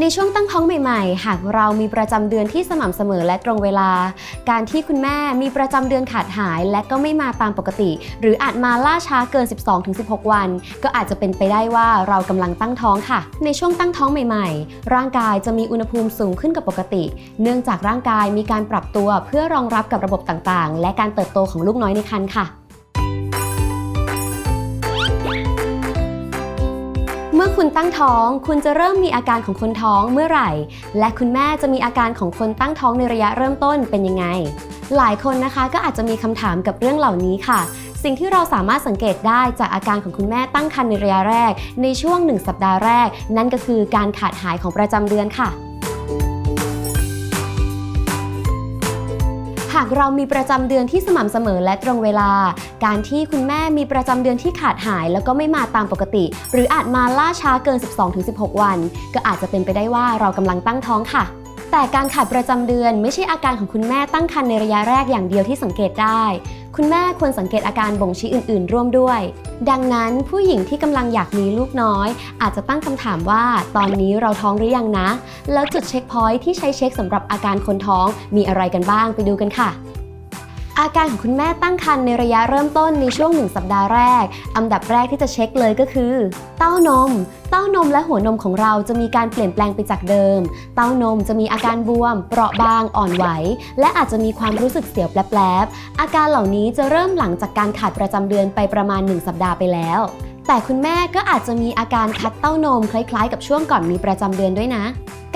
ในช่วงตั้งท้องใหม่ๆ หากเรามีประจำเดือนที่สม่ำเสมอและตรงเวลา การที่คุณแม่มีประจำเดือนขาดหายและก็ไม่มาตามปกติ หรืออาจมาล่าช้าเกิน 12-16 วัน ก็อาจจะเป็นไปได้ว่าเรากำลังตั้งท้องค่ะ ในช่วงตั้งท้องใหม่ๆ ร่างกายจะมีอุณหภูมิสูงขึ้นกว่าปกติ เนื่องจากร่างกายมีการปรับตัวเพื่อรองรับกับระบบต่างๆ และการเติบโตของลูกน้อยในครรภ์ค่ะ มื่อคุณตั้งท้อง คุณจะเริ่มมีอาการของคนท้องเมื่อไหร่ และคุณแม่จะมีอาการของคนตั้งท้องในระยะเริ่มต้นเป็นยังไง หลายคนนะคะก็อาจจะมีคำถามกับเรื่องเหล่านี้ค่ะ สิ่งที่เราสามารถสังเกตได้จากอาการของคุณแม่ตั้งครรภ์ในระยะแรก ในช่วง 1 สัปดาห์แรก นั่นก็คือการขาดหายของประจำเดือนค่ะากเรามีประจำเดือนที่สม่ำเสมอและตรงเวลา การที่คุณแม่มีประจำเดือนที่ขาดหาย แล้วก็ไม่มาตามปกติ หรืออาจมาล่าช้าเกิน 12-16 วัน ก็อาจจะเป็นไปได้ว่าเรากำลังตั้งท้องค่ะ แต่การขาดประจำเดือนไม่ใช่อาการของคุณแม่ตั้งครรภ์ในระยะแรกอย่างเดียวที่สังเกตได้ คุณแม่ควรสังเกตอาการบ่งชี้อื่น ๆ ร่วมด้วย ดังนั้นผู้หญิงที่กำลังอยากมีลูกน้อย อาจจะตั้งคำถามว่าตอนนี้เราท้องหรือยังนะ แล้วจุดเช็คพอยท์ที่ใช้เช็คสำหรับอาการคนท้องมีอะไรกันบ้างไปดูกันค่ะ อาการของคุณแม่ตั้งครรภ์ในระยะเริ่มต้นในช่วง 1 สัปดาห์แรก อันดับแรกที่จะเช็คเลยก็คือ เต้านม เต้านมและหัวนมของเราจะมีการเปลี่ยนแปลงไปจากเดิม เต้านมจะมีอาการบวม เปราะบาง อ่อนไหว และอาจจะมีความรู้สึกเสียวแปลบๆ อาการเหล่านี้จะเริ่มหลังจากการขาดประจำเดือนไปประมาณ 1 สัปดาห์ไปแล้วแต่คุณแม่ก็อาจจะมีอาการคัดเต้านมคล้ายๆ กับช่วงก่อนมีประจำเดือนด้วยนะ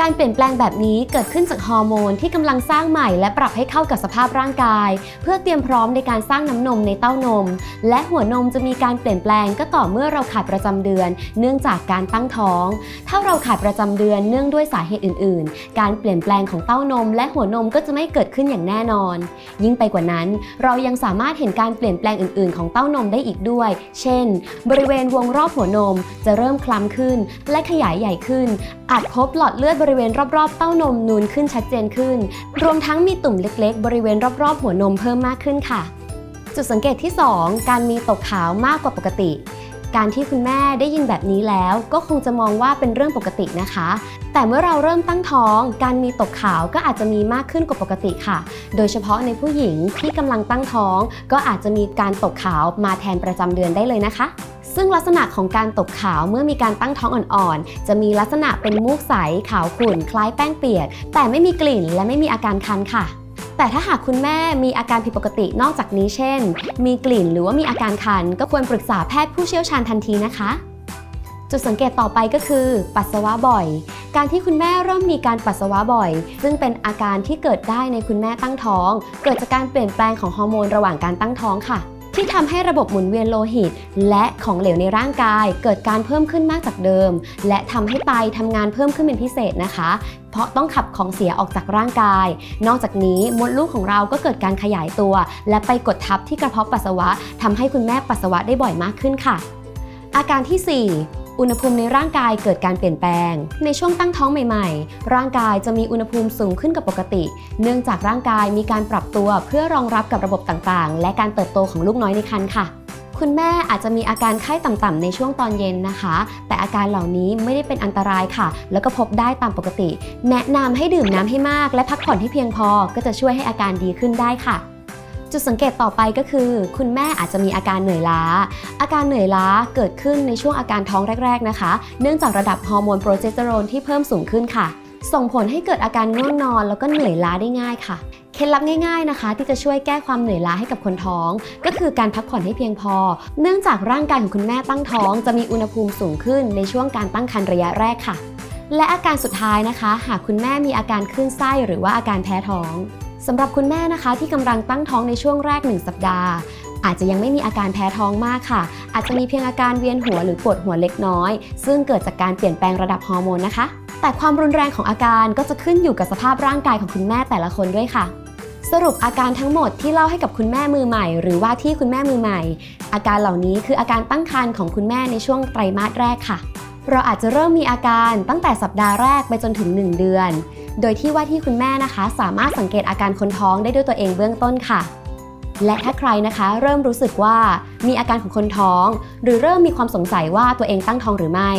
การเปลี่ยนแปลงแบบนี้เกิดขึ้นจากฮอร์โมนที่กำลังสร้างใหม่และปรับให้เข้ากับสภาพร่างกาย เพื่อเตรียมพร้อมในการสร้างน้ำนมในเต้านม และหัวนมจะมีการเปลี่ยนแปลงก็ต่อเมื่อเราขาดประจำเดือน เนื่องจากการตั้งท้อง ถ้าเราขาดประจำเดือนเนื่องด้วยสาเหตุอื่น ๆ การเปลี่ยนแปลงของเต้านม และหัวนมก็จะไม่เกิดขึ้นอย่างแน่นอน ยิ่งไปกว่านั้น เรายังสามารถเห็นการเปลี่ยนแปลงอื่น ๆ ของเต้านมได้อีกด้วย เช่น บริเวณวงรอบหัวนมจะเริ่มคล้ำขึ้น และขยายใหญ่ขึ้น อาจพบหลอดเลือดริเวณรอบๆ เต้านมนูนขึ้นชัดเจนขึ้น รวมทั้งมีตุ่มเล็กๆ บริเวณรอบๆ หัวนมเพิ่มมากขึ้นค่ะ จุดสังเกตที่ 2 การมีตกขาวมากกว่าปกติ การที่คุณแม่ได้ยินแบบนี้แล้ว ก็คงจะมองว่าเป็นเรื่องปกตินะคะ แต่เมื่อเราเริ่มตั้งท้อง การมีตกขาวก็อาจจะมีมากขึ้นกว่าปกติค่ะ โดยเฉพาะในผู้หญิงที่กำลังตั้งท้อง ก็อาจจะมีการตกขาวมาแทนประจำเดือนได้เลยนะคะ ซึ่งลักษณะของการตกขาวเมื่อมีการตั้งท้องอ่อนๆ จะมีลักษณะเป็นมูกใสขาวขุ่นคล้ายแป้งเปียก แต่ไม่มีกลิ่นและไม่มีอาการคันค่ะ แต่ถ้าหากคุณแม่มีอาการผิดปกตินอกจากนี้เช่น มีกลิ่นหรือว่ามีอาการคัน ก็ควรปรึกษาแพทย์ผู้เชี่ยวชาญทันทีนะคะจุดสังเกตต่อไปก็คือ ปัสสาวะบ่อย การที่คุณแม่เริ่มมีการปัสสาวะบ่อย ซึ่งเป็นอาการที่เกิดได้ในคุณแม่ตั้งท้อง เกิดจากการเปลี่ยนแปลงของฮอร์โมนระหว่างการตั้งท้องค่ะ ที่ทำให้ระบบหมุนเวียนโลหิต และของเหลวในร่างกาย เกิดการเพิ่มขึ้นมากจากเดิม และทำให้ไตทำงานเพิ่มขึ้นเป็นพิเศษนะคะ เพราะต้องขับของเสียออกจากร่างกาย นอกจากนี้มดลูกของเราก็เกิดการขยายตัว และไปกดทับที่กระเพาะปัสสาวะทำให้คุณแม่ปัสสาวะได้บ่อยมากขึ้นค่ะ อาการที่ 4 อุณหภูมิในร่างกายเกิดการเปลี่ยนแปลง ในช่วงตั้งท้องใหม่ ๆ ร่างกายจะมีอุณหภูมิสูงขึ้นกว่าปกติ เนื่องจากร่างกายมีการปรับตัวเพื่อรองรับกับระบบต่างๆ และการเติบโตของลูกน้อยในครรภ์ค่ะ คุณแม่อาจจะมีอาการไข้ต่ำๆในช่วงตอนเย็นนะคะ แต่อาการเหล่านี้ไม่ได้เป็นอันตรายค่ะ แล้วก็พบได้ตามปกติ แนะนำให้ดื่มน้ำให้มาก และพักผ่อนให้เพียงพอ ก็จะช่วยให้อาการดีขึ้นได้ค่ะ จุดสังเกตต่อไปก็คือ คุณแม่อาจจะมีอาการเหนื่อยล้า อาการเหนื่อยล้าเกิดขึ้นในช่วงอาการท้องแรก ๆนะคะ เนื่องจากระดับฮอร์โมนโปรเจสเตอโรนที่เพิ่มสูงขึ้นค่ะ ส่งผลให้เกิดอาการง่วงนอนแล้วก็เหนื่อยล้าได้ง่ายค่ะเคล็ดลับง่ายๆนะคะ ที่จะช่วยแก้ความเหนื่อยล้าให้กับคนท้อง ก็คือการพักผ่อนให้เพียงพอ เนื่องจากร่างกายของคุณแม่ตั้งท้อง จะมีอุณหภูมิสูงขึ้นในช่วงการตั้งครรภ์ระยะแรกค่ะ และอาการสุดท้ายนะคะ หากคุณแม่มีอาการคลื่นไส้หรือว่าอาการแพ้ท้อง สำหรับคุณแม่นะคะที่กำลังตั้งท้องในช่วงแรก 1 สัปดาห์ อาจจะยังไม่มีอาการแพ้ท้องมากค่ะ อาจจะมีเพียงอาการเวียนหัวหรือปวดหัวเล็กน้อย ซึ่งเกิดจากการเปลี่ยนแปลงระดับฮอร์โมนนะคะ แต่ความรุนแรงของอาการก็จะขึ้นอยู่กับสภาพร่างกายของคุณแม่แต่ละคนด้วยค่ะ สรุปอาการทั้งหมดที่เล่าให้กับคุณแม่มือใหม่ หรือว่าที่คุณแม่มือใหม่ อาการเหล่านี้คืออาการตั้งครรภ์ของคุณแม่ในช่วงไตรมาสแรกค่ะ เราอาจจะเริ่มมีอาการตั้งแต่สัปดาห์แรกไปจนถึง 1 เดือน โดยที่ว่าที่คุณแม่นะคะ สามารถสังเกตอาการคนท้องได้ด้วยตัวเองเบื้องต้นค่ะ และถ้าใครนะคะ เริ่มรู้สึกว่ามีอาการของคนท้อง หรือเริ่มมีความสงสัยว่าตัวเองตั้งท้องหรือไม่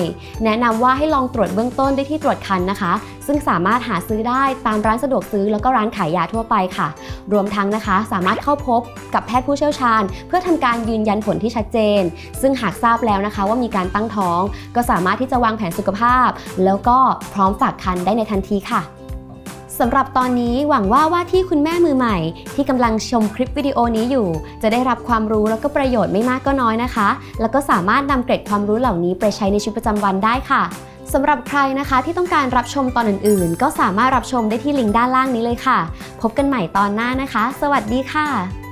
แนะนำว่าให้ลองตรวจเบื้องต้นได้ที่ตรวจคันนะคะ ซึ่งสามารถหาซื้อได้ตามร้านสะดวกซื้อแล้วก็ร้านขายยาทั่วไปค่ะ รวมทั้งนะคะ สามารถเข้าพบกับแพทย์ผู้เชี่ยวชาญ เพื่อทำการยืนยันผลที่ชัดเจน ซึ่งหากทราบแล้วนะคะ ว่ามีการตั้งท้อง ก็สามารถที่จะวางแผนสุขภาพ แล้วก็พร้อมฝากคันได้ในทันทีค่ะสำหรับตอนนี้หวังว่าว่าที่คุณแม่มือใหม่ ที่กำลังชมคลิปวิดีโอนี้อยู่ จะได้รับความรู้แล้วก็ประโยชน์ไม่มากก็น้อยนะคะ แล้วก็สามารถนำเกร็ดความรู้เหล่านี้ไปใช้ในชีวิตประจำวันได้ค่ะ สำหรับใครนะคะที่ต้องการรับชมตอนอื่นๆ ก็สามารถรับชมได้ที่ลิงก์ด้านล่างนี้เลยค่ะ พบกันใหม่ตอนหน้านะคะ สวัสดีค่ะ